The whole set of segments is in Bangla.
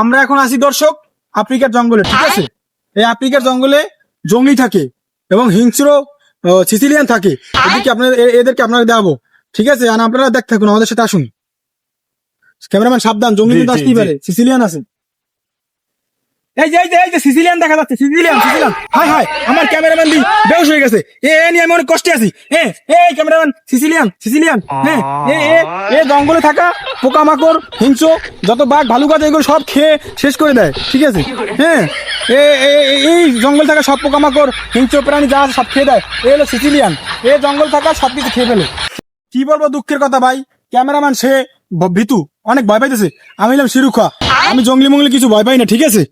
আমরা এখন আসি দর্শক আফ্রিকার জঙ্গলে ঠিক আছে? এই আফ্রিকার জঙ্গলে জঙ্গলি থাকে এবং হিংস্র সিসিলিয়ান থাকে। এদেরকে আপনাদের এদেরকে আপনারা দেখাবো ঠিক আছে? আর আপনারা দেখ থাকুন আমাদের সাথে আসুন। ক্যামেরাম্যান সাবধান জঙ্গলি কিন্তু আসতেই পারে সিসিলিয়ান আছে। এই যে এই যে এই যে সিসিলিয়ান দেখা যাচ্ছে সিসিলিয়ান সিসিলিয়ান হাই হাই, আমার ক্যামেরাম্যান দি বেউস হয়ে গেছে। এ এ নিয়ে আমি অনেক কষ্টে আছি। এই ক্যামেরাম্যান সিসিলিয়ান সিসিলিয়ান হ্যাঁ এ এ এ জঙ্গলে থাকা পোকামাকড়, হিংস্র, যত বাঘ, ভালুক আছে, এগুলো সব খেয়ে শেষ করে দেয়। ঠিক আছে? হ্যাঁ এ এই জঙ্গল থাকা সব পোকামাকড়, হিংস্র প্রাণী যা সব খেয়ে দেয়। এ হলো সিসিলিয়ান এ জঙ্গল থাকা সব কিছু খেয়ে ফেলে। কি বলব দুঃখের কথা ভাই? ক্যামেরাম্যান সে ভীতু। অনেক ভয় পাইতেছে। আমি হলাম শিরুখা আমি জঙ্গলি মঙ্গলি কিছু ভয় পাই না, ঠিক আছে?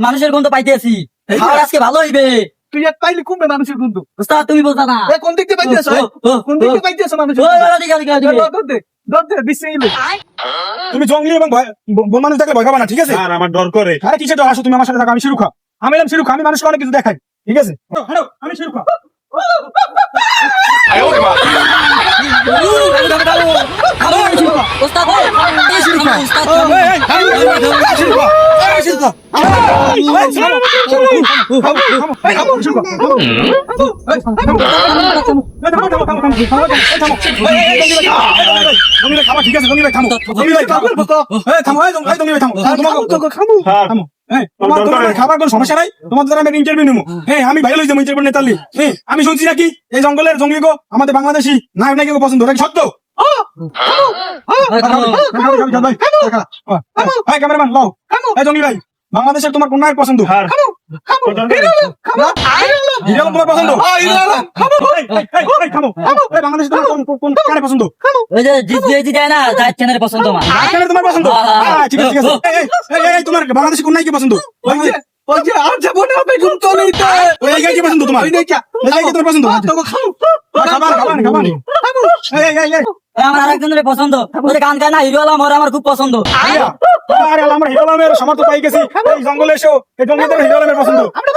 মানুষের গন্ধ পাইতেছি। আজকে ভালো হইবে। তুই এক পাইলে কমবে মানুষের উস্তাদ তুমি বলতা না। কোন দিক থেকে পাইতেছ ও, কোন দিক থেকে পাইতেছ মানুষের তুমি জঙ্গলি এবং ভয়- বন মানুষ দেখলে ভয় পাবা না ঠিক আছে? আর আমার ডর করে। আরে কিসে ডর? আসো তুমি আমার সাথে থাকো আমি শিরুখা। আমি এলাম শিরুখা আমি মানুষকে অনেক কিছু দেখাই ঠিক আছে? আমি শিরুখা। উস্তাদ, ও, এই শিরুখা, উস্তাদ, খাবার কোনো সমস্যা নাই? আমি ইন্টারভিউ নেব হ্যাঁ আমি ইন্টারভিউ নেতালি। হ্যাঁ আমি শুনছি নাকি এই জঙ্গলের জঙ্গলি গো আমাদের বাংলাদেশি নায়ক নাকি পছন্দ। নাকি সত্য? হ্যাঁ ক্যামেরাম্যান লাও। এই জঙ্গলি ভাই বাংলাদেশের তোমার কোন নায়ক পছন্দ? তোমার পছন্দ। এই, এই, এই, এই, থামো। এই, বাংলাদেশে তোমার কোন- কোন- কোন পছন্দ? ওই যে জিত যায় না জাহিদ খানের পছন্দ আমার। নায়ক তোমার পছন্দ। হ্যাঁ, ঠিক আছে ঠিক আছে। এই, এই, এই, এই, তোমার বাংলাদেশে কোন নায়িকা পছন্দ? ওই যে, ওই যে আর যাব না বেগুন তো ওই নায়িকা কি পছন্দ তোমার? ওই দেখা ওই তোমার পছন্দ? তোকে খাও খাবার খাবার খাবার এই, এই, এই, এই, আমার আরেকজনের পছন্দ। ওই যে গান গায় না হিরো আলম ওর আমার খুব পছন্দ। আরে আমরা হিরো আলমের সমর্থ পাই গেছি। এই জঙ্গলে এসেও এই জঙ্গলিদের হিরো আলমের পছন্দ। আমরা